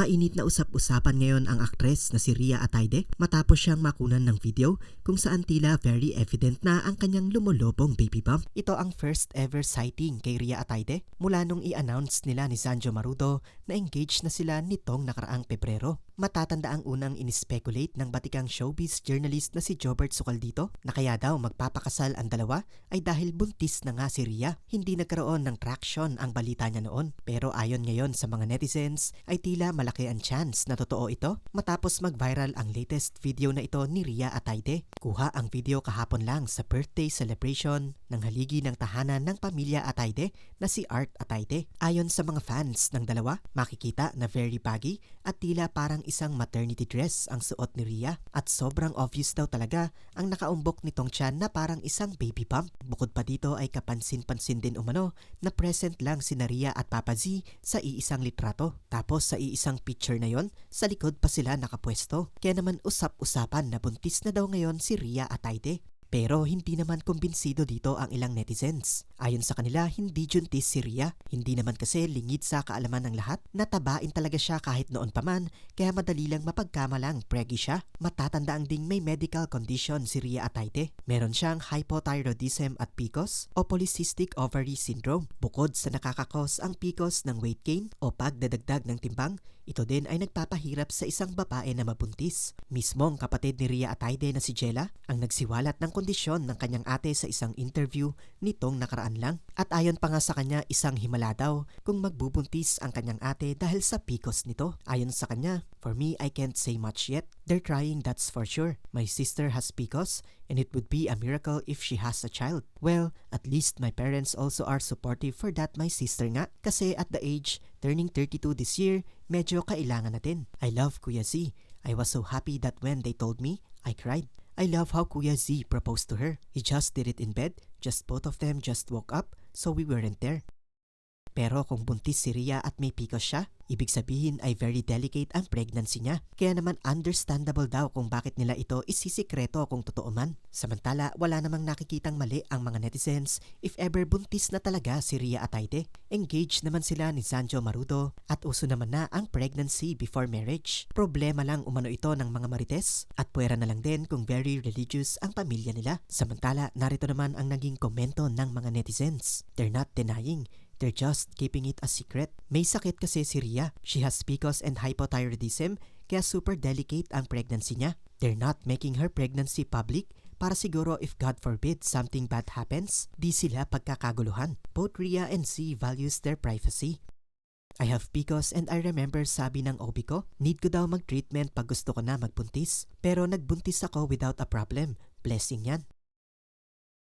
Mainit na usap-usapan ngayon ang aktres na si Ria Atayde matapos siyang makunan ng video kung saan tila very evident na ang kanyang lumulobong baby bump. Ito ang first ever sighting kay Ria Atayde mula nung i-announce nila ni Sanjo Marudo na engaged na sila nitong nakaraang Pebrero. Matatanda ang unang inispeculate ng batikang showbiz journalist na si Jobert Sucaldito na kaya daw magpapakasal ang dalawa ay dahil buntis na nga si Ria. Hindi nagkaroon ng traction ang balita niya noon pero ayon ngayon sa mga netizens ay tila malaki ang chance na totoo ito matapos mag-viral ang latest video na ito ni Ria Atayde. Kuha ang video kahapon lang sa birthday celebration ng haligi ng tahanan ng pamilya Atayde na si Art Atayde. Ayon sa mga fans ng dalawa, makikita na very baggy at tila parang isang maternity dress ang suot ni Ria at sobrang obvious daw talaga ang nakaumbok nitong tiyan na parang isang baby bump. Bukod pa dito ay kapansin-pansin din umano na present lang si Ria at Papa Z sa iisang litrato. Tapos sa iisang picture na yon, sa likod pa sila nakapwesto. Kaya naman usap-usapan na buntis na daw ngayon si Ria Atayde. Pero hindi naman kumbinsido dito ang ilang netizens. Ayon sa kanila, hindi juntis si Ria. Hindi naman kasi lingid sa kaalaman ng lahat. Natabain talaga siya kahit noon pa man, kaya madali lang mapagkamalang preggy siya. Matatandaan ding may medical condition si Ria Atayde. Meron siyang hypothyroidism at PCOS o polycystic ovary syndrome. Bukod sa nakakakos ang PCOS ng weight gain o pagdadagdag ng timbang, ito din ay nagpapahirap sa isang babae na mabuntis. Mismong kapatid ni Ria Atayde na si Jella ang nagsiwalat ng kondisyon ng kanyang ate sa isang interview nitong nakaraan lang. At ayon pa nga sa kanya isang himala daw kung magbubuntis ang kanyang ate dahil sa PCOS nito. Ayon sa kanya, For me, I can't say much yet. They're trying, that's for sure. My sister has PCOS and it would be a miracle if she has a child. Well, at least my parents also are supportive for that my sister nga. Kasi at the age, turning 32 this year, medyo kailangan natin. I love Kuya Z. I was so happy that when they told me, I cried. I love how Kuya Z proposed to her. He just did it in bed, just both of them just woke up, so we weren't there. Pero kung buntis si Ria at may PCOS siya, ibig sabihin ay very delicate ang pregnancy niya. Kaya naman understandable daw kung bakit nila ito isisikreto kung totoo man. Samantala, wala namang nakikitang mali ang mga netizens if ever buntis na talaga si Ria Atayde. Engaged naman sila ni Sanjo Marudo at uso naman na ang pregnancy before marriage. Problema lang umano ito ng mga marites at puwera na lang din kung very religious ang pamilya nila. Samantala, narito naman ang naging komento ng mga netizens. They're not denying They're just keeping it a secret. May sakit kasi si Ria. She has PCOS and hypothyroidism, kaya super delicate ang pregnancy niya. They're not making her pregnancy public para siguro if God forbid something bad happens, di sila pagkakaguluhan. Both Ria and Z values their privacy. I have PCOS and I remember sabi ng OB ko, need ko daw mag-treatment pag gusto ko na magbuntis. Pero nagbuntis ako without a problem. Blessing yan.